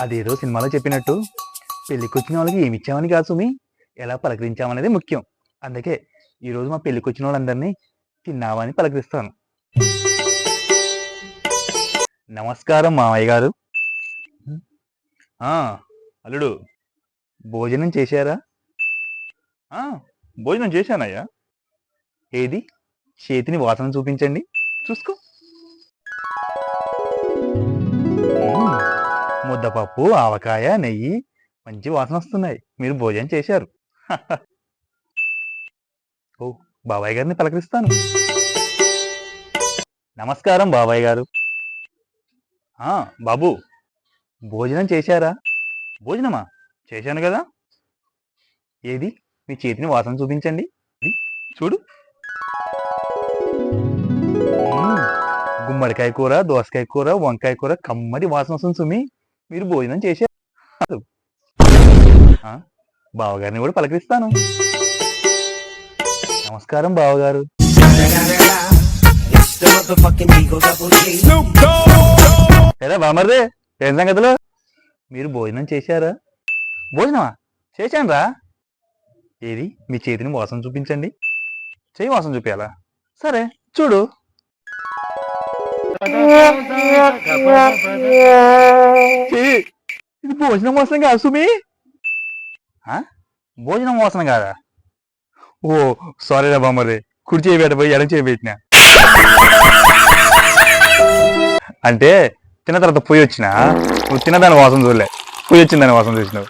అదేదో సినిమాలో చెప్పినట్టు. పెళ్ళికొచ్చిన వాళ్ళకి ఏమి ఇచ్చామని కాదు సుమి. ఎలా పలకరించామనేది ముఖ్యం. అందుకే ఈరోజు మా పెళ్ళికొచ్చిన వాళ్ళందరినీ తిన్నావా అని పలకరిస్తాను. నమస్కారం మామయ్య గారు. అల్లుడు భోజనం చేశారా? భోజనం చేశానయ్యా. ఏది? చేతిని వాసన చూపించండి. చూసుకో. ముద్దపప్పు ఆవకాయ నెయ్యి మంచి వాసన వస్తున్నాయి. మీరు భోజనం చేశారు. ఓ బాబాయ్ గారిని పలకరిస్తాను. నమస్కారం బాబాయ్ గారు. ఆ, బాబు భోజనం చేశారా? భోజనమా? చేశాను కదా. ఏది? మీ చేతిని వాసన చూపించండి. చూడు. గుమ్మడికాయ కూర దోసకాయ కూర వంకాయ కూర కమ్మటి వాసన వస్తుంది సుమి. మీరు భోజనం చేశారు ఆ, బావగారిని కూడా పలకరిస్తాను. నమస్కారం బావగారు. ఎలా బామర్దే ఏం సంగతులు? మీరు భోజనం చేశారా? భోజనమా? చేశాను రా ఏది? మీ చేతిని మోసం చూపించండి. చేయి మోసం చూపించాలా సరే చూడు. ఇది భోజనం వాసన కాదు సుమి. ఆ? భోజనం వాసన కాదా? ఓ సారీ రా బామ్మది కుడి చేయి పెట్టబోయి ఎడం చేయి అంటే తిన్న తర్వాత పోయి వచ్చిన? నువ్వు తిన్నదాని వాసన చూడలే. పోయి వచ్చిన దాని వాసన చూసినావు.